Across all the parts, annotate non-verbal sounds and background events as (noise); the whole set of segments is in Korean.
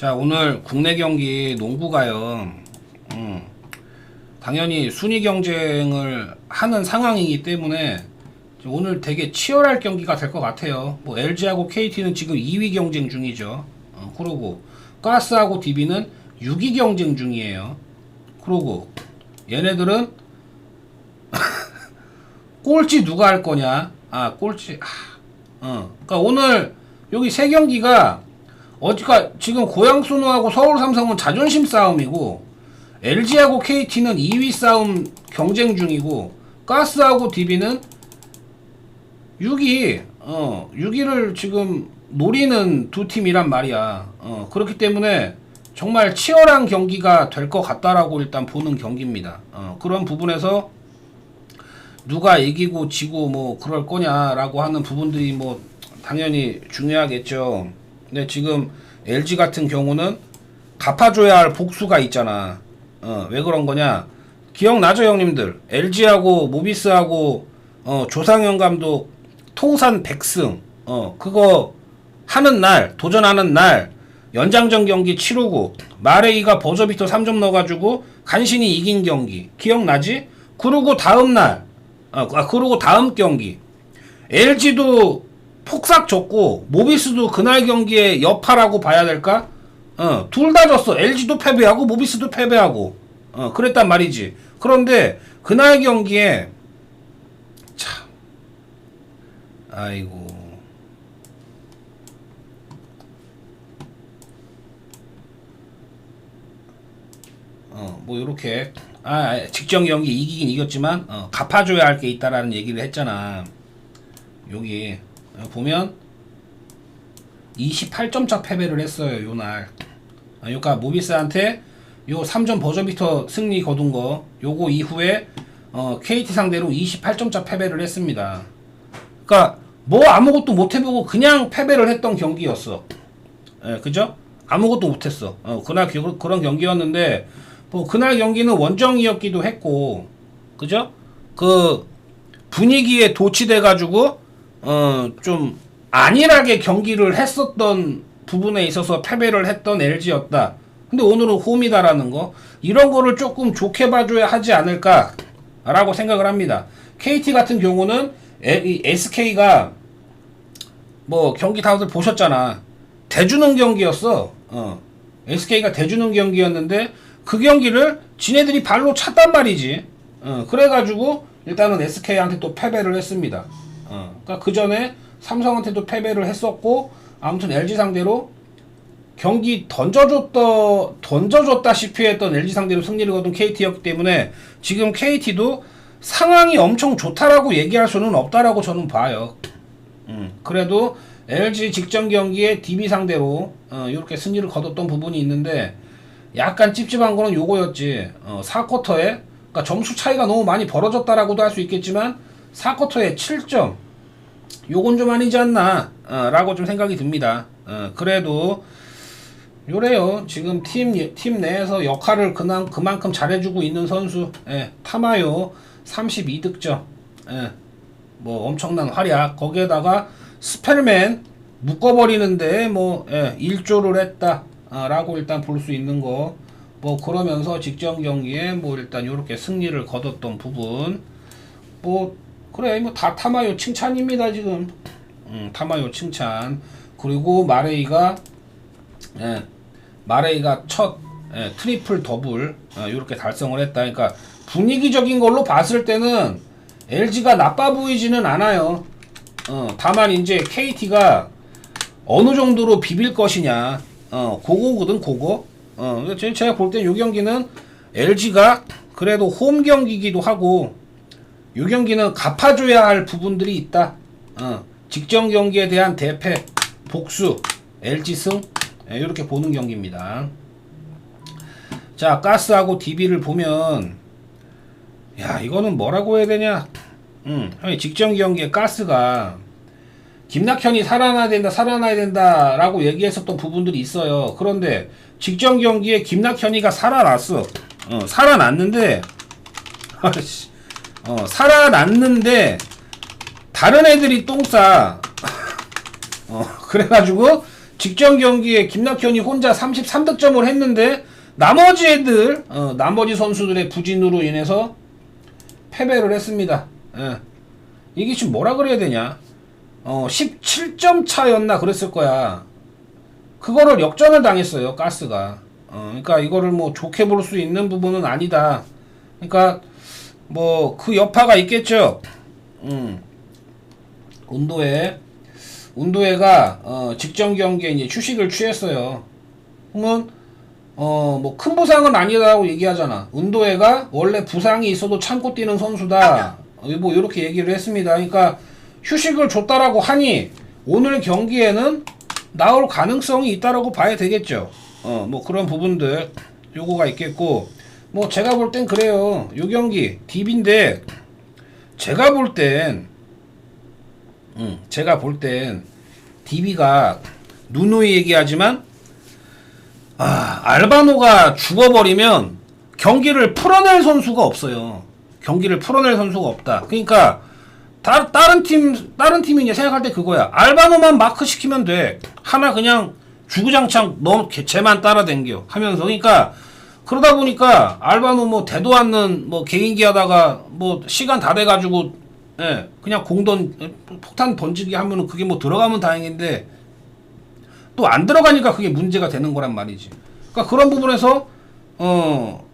자 오늘 국내 경기 농구가요. 음, 당연히 순위 경쟁을 하는 상황이기 때문에 오늘 되게 치열할 경기가 될 것 같아요. 뭐 LG하고 KT는 지금 2위 경쟁 중이죠. 어, 그러고 가스하고 DB는 6위 경쟁 중이에요. 그러고 얘네들은 (laughs) 꼴찌 누가 할 거냐? 아 꼴찌. 아, 어. 그러니까 오늘 여기 세 경기가 어디가 지금 고양 순우하고 서울 삼성은 자존심 싸움이고 LG하고 KT는 2위 싸움 경쟁 중이고 가스하고 DB는 6위 어 6위를 지금 노리는 두 팀이란 말이야. 어 그렇기 때문에 정말 치열한 경기가 될 것 같다라고 일단 보는 경기입니다. 어 그런 부분에서 누가 이기고 지고 뭐 그럴 거냐라고 하는 부분들이 뭐 당연히 중요하겠죠. 근데 지금 LG 같은 경우는 갚아줘야 할 복수가 있잖아. 어, 왜 그런 거냐? 기억나죠, 형님들? LG하고 모비스하고 어, 조상현 감독 통산 100승. 어, 그거 하는 날, 도전하는 날 연장전 경기 치르고 마레이가 버저비터 3점 넣어가지고 간신히 이긴 경기 기억나지? 그러고 다음 날, 아, 아, 그러고 다음 경기 LG도 폭삭 졌고 모비스도 그날 경기에 여파라고 봐야 될까? 어, 둘 다 졌어. LG도 패배하고 모비스도 패배하고. 어, 그랬단 말이지. 그런데 그날 경기에 참 아이고 어, 뭐 요렇게 아, 직전 경기 이기긴 이겼지만 어, 갚아줘야 할 게 있다라는 얘기를 했잖아. 여기 어, 보면 28점 차 패배를 했어요 요날 아, 그러니까 모비스한테 요 3점 버저비터 승리 거둔 거 요거 이후에 어, KT 상대로 28점 차 패배를 했습니다 그러니까 뭐 아무것도 못 해보고 그냥 패배를 했던 경기였어 예, 그죠? 아무것도 못했어 어, 그날 그, 그런 경기였는데 뭐 그날 경기는 원정이었기도 했고 그죠? 그 분위기에 도취돼 가지고 어 좀 안일하게 경기를 했었던 부분에 있어서 패배를 했던 LG였다. 근데 오늘은 홈이다라는 거 이런 거를 조금 좋게 봐줘야 하지 않을까라고 생각을 합니다. KT 같은 경우는 SK가 뭐 경기 다들 보셨잖아. 대주는 경기였어. 어. SK가 대주는 경기였는데 그 경기를 지네들이 발로 찼단 말이지. 어. 그래가지고 일단은 SK한테 또 패배를 했습니다. 어. 그러니까 그 전에 삼성한테도 패배를 했었고 아무튼 LG 상대로 경기 던져줬다 던져줬다시피 했던 LG 상대로 승리를 거둔 KT였기 때문에 지금 KT도 상황이 엄청 좋다라고 얘기할 수는 없다라고 저는 봐요. 음, 그래도 LG 직전 경기에 DB 상대로 어, 이렇게 승리를 거뒀던 부분이 있는데 약간 찝찝한 거는 요거였지. 어, 4쿼터에 그러니까 점수 차이가 너무 많이 벌어졌다라고도 할 수 있겠지만 4쿼터에 7점. 요건 좀 아니지 않나 어, 라고 좀 생각이 듭니다. 어, 그래도 요래요. 지금 팀, 팀 내에서 역할을 그만, 그만큼 잘해주고 있는 선수 예, 타마요. 32득점. 예, 뭐 엄청난 활약. 거기에다가 스펠맨 묶어버리는데 뭐 예, 일조를 했다 아, 라고 일단 볼 수 있는 거. 뭐 그러면서 직전 경기에 뭐 일단 요렇게 승리를 거뒀던 부분. 뭐 그래 뭐 다 타마요 칭찬입니다 지금. 음, 타마요 칭찬. 그리고 마레이가 예, 마레이가 첫 예, 트리플 더블 어, 이렇게 달성을 했다. 그러니까 분위기적인 걸로 봤을 때는 LG가 나빠 보이지는 않아요. 어, 다만 이제 KT가 어느 정도로 비빌 것이냐. 어, 그거거든 그거. 어, 제- 제가 볼 때 이 경기는 LG가 그래도 홈 경기기도 하고 이 경기는 갚아줘야 할 부분들이 있다. 어, 직전 경기에 대한 대패, 복수, LG 승 이렇게 보는 경기입니다. 자, 가스하고 DB를 보면 야 이거는 뭐라고 해야 되냐? 음, 직전 경기에 가스가 김낙현이 살아나야 된다, 살아나야 된다 라고 얘기했었던 부분들이 있어요. 그런데 직전 경기에 김낙현이가 살아났어. 어, 살아났는데, (laughs) 아씨, 어, 살아났는데 다른 애들이 똥 싸. (laughs) 어, 그래가지고 직전 경기에 김낙현이 혼자 33득점을 했는데 나머지 애들 어, 나머지 선수들의 부진으로 인해서 패배를 했습니다. 예. 이게 지금 뭐라 그래야 되냐? 어, 17점 차였나 그랬을 거야. 그거를 역전을 당했어요, 가스가. 어, 그러니까 이거를 뭐 좋게 볼 수 있는 부분은 아니다. 그러니까 뭐 그 여파가 있겠죠. 음. 운도에 운도에가 어, 직전 경기에 이제 휴식을 취했어요. 그러면 어뭐 큰 부상은 아니다라고 얘기하잖아. 운도에가 원래 부상이 있어도 참고 뛰는 선수다. 어, 뭐 이렇게 얘기를 했습니다. 그러니까 휴식을 줬다라고 하니 오늘 경기에는 나올 가능성이 있다라고 봐야 되겠죠. 어뭐 그런 부분들 요거가 있겠고 뭐 제가 볼 땐 그래요. 요 경기 딥인데 제가 볼 땐 음, 제가 볼땐 DB가 누누이 얘기하지만 아, 알바노가 죽어버리면 경기를 풀어낼 선수가 없어요. 경기를 풀어낼 선수가 없다. 그러니까 다, 다른 팀 다른 팀이 이제 생각할 때 그거야. 알바노만 마크 시키면 돼. 하나 그냥 주구장창 너 개체만 따라댕겨 하면서 그러니까 그러다 보니까 알바노 뭐 대도 않는 뭐 개인기 하다가 뭐 시간 다 돼가지고 예 그냥 공던 폭탄 던지기 하면은 그게 뭐 들어가면 다행인데 또 안 들어가니까 그게 문제가 되는 거란 말이지. 그러니까 그런 부분에서 어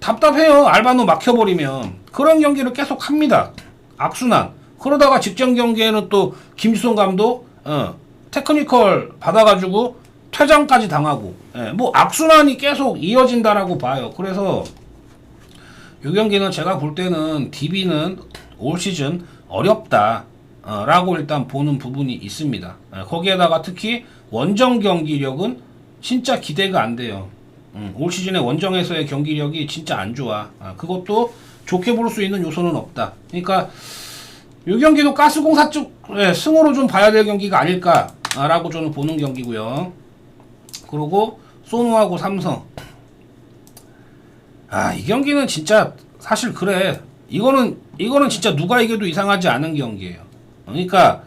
답답해요. 알바노 막혀버리면 그런 경기를 계속 합니다. 악순환. 그러다가 직전 경기에는 또 김주성 감독 어, 테크니컬 받아가지고 퇴장까지 당하고 예, 뭐 악순환이 계속 이어진다라고 봐요. 그래서 이 경기는 제가 볼 때는 DB는 올 시즌 어렵다. 어, 라고 일단 보는 부분이 있습니다. 예, 거기에다가 특히 원정 경기력은 진짜 기대가 안 돼요. 음, 올 시즌에 원정에서의 경기력이 진짜 안 좋아. 아, 그것도 좋게 볼 수 있는 요소는 없다. 그러니까 이 경기도 가스공사 쪽 예, 승으로 좀 봐야 될 경기가 아닐까라고 저는 보는 경기고요. 그리고 소노하고 삼성. 아, 이 경기는 진짜 사실 그래. 이거는 이거는 진짜 누가 이겨도 이상하지 않은 경기예요. 그러니까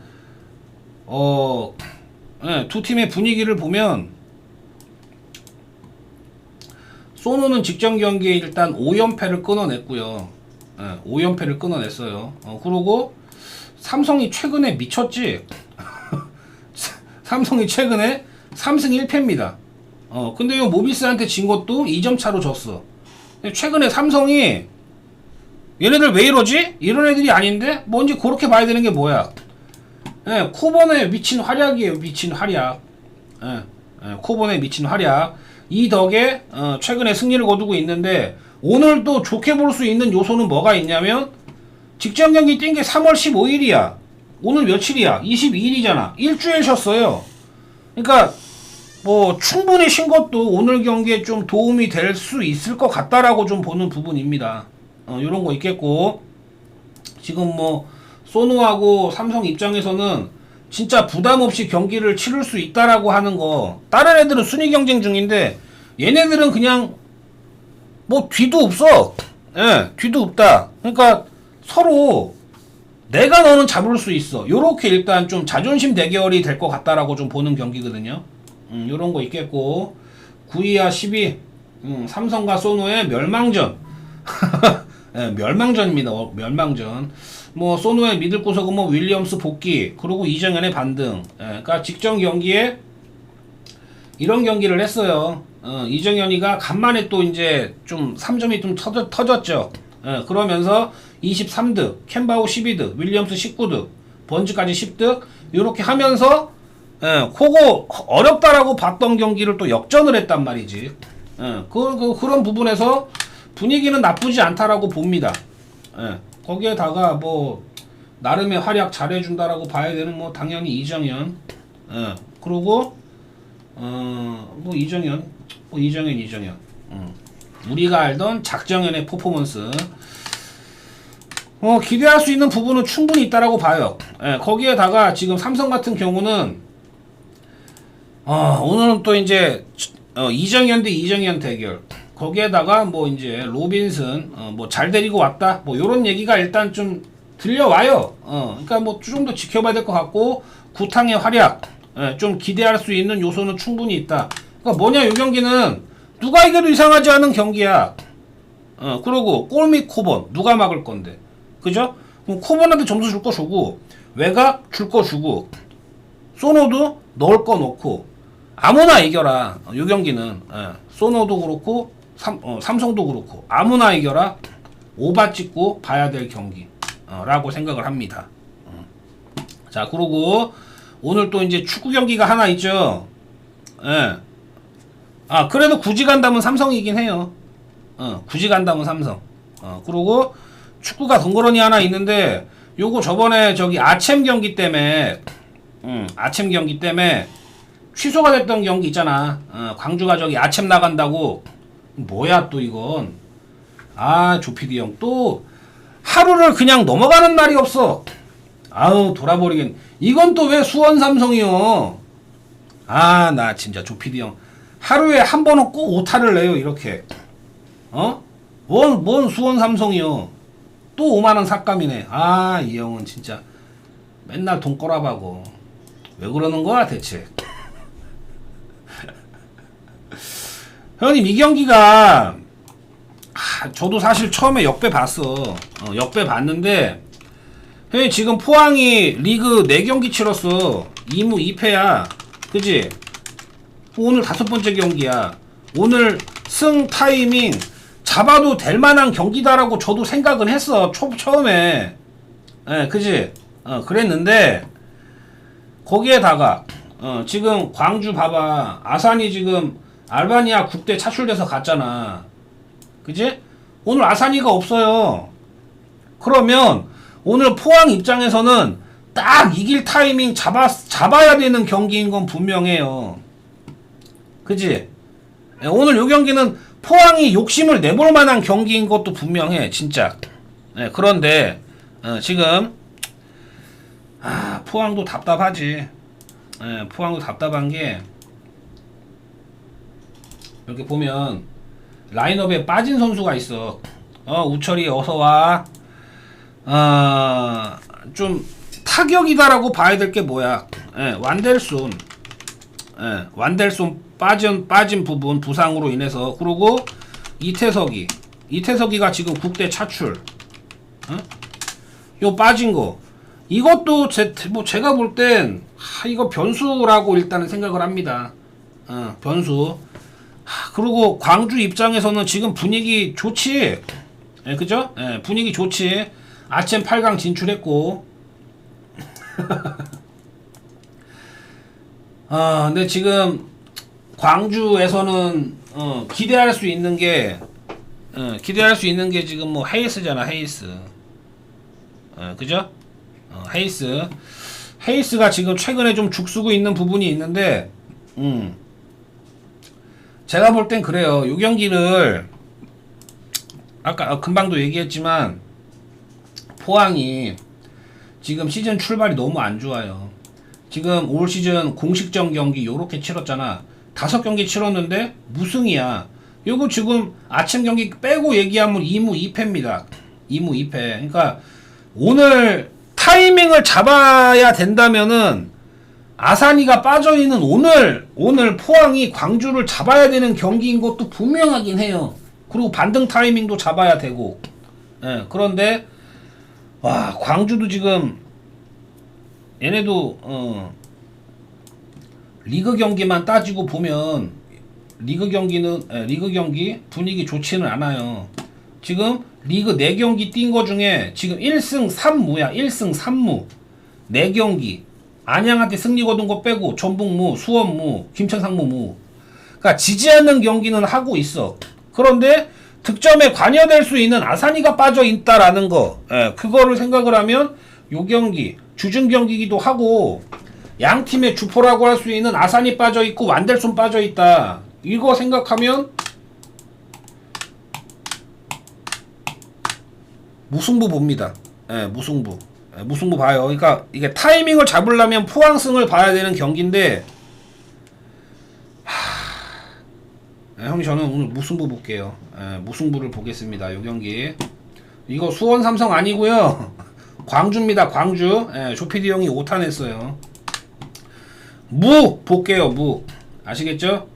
어, 예, 두 팀의 분위기를 보면 소노는 직전 경기에 일단 5연패를 끊어냈고요. 예, 5연패를 끊어냈어요. 어, 그리고 삼성이 최근에 미쳤지. (laughs) 삼성이 최근에 3승 1패입니다. 어, 근데 요 모비스한테 진 것도 2점 차로 졌어. 최근에 삼성이 얘네들 왜 이러지? 이런 애들이 아닌데 뭔지 그렇게 봐야 되는 게 뭐야? 예, 코본에 미친 활약이에요. 미친 활약. 예, 예, 코본에 미친 활약. 이 덕에 어, 최근에 승리를 거두고 있는데 오늘도 좋게 볼 수 있는 요소는 뭐가 있냐면 직전 경기 뛴 게 3월 15일이야. 오늘 며칠이야? 22일이잖아. 일주일 쉬었어요. 그러니까 뭐 충분히 쉰 것도 오늘 경기에 좀 도움이 될 수 있을 것 같다라고 좀 보는 부분입니다. 어, 이런 거 있겠고 지금 뭐 소노하고 삼성 입장에서는 진짜 부담 없이 경기를 치를 수 있다라고 하는 거 다른 애들은 순위 경쟁 중인데 얘네들은 그냥 뭐 뒤도 없어. 예, 뒤도 없다. 그러니까 서로 내가 너는 잡을 수 있어. 요렇게 일단 좀 자존심 대결이 될 것 같다라고 좀 보는 경기거든요. 음, 요런 거 있겠고 9위와 10위 음, 삼성과 소노의 멸망전. (laughs) 예, 멸망전입니다. 어, 멸망전. 뭐 소노의 믿을 구석은 뭐 윌리엄스 복귀 그리고 이정현의 반등. 예, 그러니까 직전 경기에 이런 경기를 했어요. 어, 이정현이가 간만에 또 이제 좀 3점이 좀 터졌, 터졌죠. 예, 그러면서 23득, 캔바우 12득, 윌리엄스 19득, 번즈까지 10득 이렇게 하면서 예, 그거 어렵다라고 봤던 경기를 또 역전을 했단 말이지. 예, 그, 그 그런 부분에서 분위기는 나쁘지 않다라고 봅니다. 예, 거기에다가 뭐 나름의 활약 잘해준다라고 봐야 되는 뭐 당연히 이정현. 예, 그리고 어뭐 이정현, 뭐 이정현 이정현. 음. 우리가 알던 작정현의 퍼포먼스. 어, 기대할 수 있는 부분은 충분히 있다라고 봐요. 예, 거기에다가 지금 삼성 같은 경우는 어, 오늘은 또 이제 어, 이정현 대 이정현 대결. 거기에다가 뭐 이제 로빈슨 어, 뭐잘 데리고 왔다. 뭐 요런 얘기가 일단 좀 들려와요. 어, 그러니까 뭐 좀 더 지켜봐야 될 것 같고 구탕의 활약 예, 좀 기대할 수 있는 요소는 충분히 있다. 그러니까 뭐냐 이 경기는 누가 이겨도 이상하지 않은 경기야. 어, 그리고 골밑 코번 누가 막을 건데, 그죠? 그럼 코번한테 점수 줄 거 주고 외곽 줄 거 주고 소노도 넣을 거 넣고 아무나 이겨라. 어, 이 경기는 예, 소노도 그렇고 삼, 어, 삼성도 그렇고 아무나 이겨라. 오바 찍고 봐야 될 경기라고 생각을 합니다. 어. 자 그리고 오늘 또 이제 축구 경기가 하나 있죠. 예. 아 그래도 굳이 간다면 삼성이긴 해요. 어, 굳이 간다면 삼성. 어, 그리고 축구가 덩그러니 하나 있는데 요거 저번에 저기 아침 경기 때문에 음, 아침 경기 때문에 취소가 됐던 경기 있잖아. 어, 광주가 저기 아침 나간다고 뭐야 또 이건. 아 조피디 형 또 하루를 그냥 넘어가는 날이 없어. 아우 돌아버리겠. 이건 또 왜 수원 삼성이요? 아 나 진짜 조피디 형 하루에 한 번은 꼭 오타를 내요 이렇게. 어? 뭔, 뭔 수원 삼성이요. 또 5만원 삭감이네. 아, 이 형은 진짜 맨날 돈 꼬라박고. 왜 그러는 거야, 대체? 형님, 이 경기가, 아, 저도 사실 처음에 역배 봤어. 어, 역배 봤는데, 형님, 지금 포항이 리그 4경기 치렀어. 2무 2패야. 그지? 오늘 다섯 번째 경기야. 오늘 승 타이밍 잡아도 될 만한 경기다라고 저도 생각은 했어. 초, 처음에. 예, 그지? 어, 그랬는데, 거기에다가, 어, 지금 광주 봐봐. 아산이 지금 알바니아 국대 차출돼서 갔잖아. 그지? 오늘 아산이가 없어요. 그러면 오늘 포항 입장에서는 딱 이길 타이밍 잡아, 잡아야 되는 경기인 건 분명해요. 그지? 예, 오늘 요 경기는 포항이 욕심을 내볼 만한 경기인 것도 분명해, 진짜. 예, 그런데, 어, 지금, 아, 포항도 답답하지. 예, 포항도 답답한 게, 이렇게 보면, 라인업에 빠진 선수가 있어. 어, 우철이 어서 와. 어, 좀, 타격이다라고 봐야 될 게 뭐야. 예, 완델손. 예, 완델손 빠진 빠진 부분 부상으로 인해서 그리고 이태석이 이태석이가 지금 국대 차출 어? 요 빠진 거 이것도 제, 뭐 제가 볼 땐 이거 변수라고 일단은 생각을 합니다 어, 변수 하, 그리고 광주 입장에서는 지금 분위기 좋지. 예, 그죠? 예, 분위기 좋지. 아침 8강 진출했고. 아 (laughs) 근데 지금 광주에서는 어, 기대할 수 있는 게 어, 기대할 수 있는 게 지금 뭐 헤이스잖아 헤이스. 어, 그죠? 어, 헤이스. 헤이스가 지금 최근에 좀 죽쓰고 있는 부분이 있는데 음 제가 볼 땐 그래요 요 경기를 아까 어, 금방도 얘기했지만 포항이 지금 시즌 출발이 너무 안 좋아요 지금 올 시즌 공식전 경기 요렇게 치렀잖아 다섯 경기 치렀는데 무승이야. 요거 지금 아침 경기 빼고 얘기하면 2무 2패입니다. 2무 2패. 그러니까 오늘 타이밍을 잡아야 된다면은 아산이가 빠져 있는 오늘 오늘 포항이 광주를 잡아야 되는 경기인 것도 분명하긴 해요. 그리고 반등 타이밍도 잡아야 되고. 예, 그런데 와 광주도 지금 얘네도 어 리그 경기만 따지고 보면 리그 경기는 에, 리그 경기 분위기 좋지는 않아요. 지금 리그 4경기 뛴 거 중에 지금 1승 3무야. 1승 3무. 4경기. 안양한테 승리 거둔 거 빼고 전북무, 수원무, 김천상무무. 그러니까 지지 않는 경기는 하고 있어. 그런데 득점에 관여될 수 있는 아산이가 빠져 있다라는 거. 예, 그거를 생각을 하면 요 경기 주중 경기기도 하고 양 팀의 주포라고 할 수 있는 아산이 빠져 있고 완델손 빠져 있다. 이거 생각하면 무승부 봅니다. 예, 무승부. 예, 무승부 봐요. 그러니까 이게 타이밍을 잡으려면 포항승을 봐야 되는 경기인데 하... 예, 형님 저는 오늘 무승부 볼게요. 예, 무승부를 보겠습니다. 이 경기. 이거 수원 삼성 아니고요. (laughs) 광주입니다. 광주. 예, 조피디 형이 오탄 했어요. 무 볼게요 무 아시겠죠?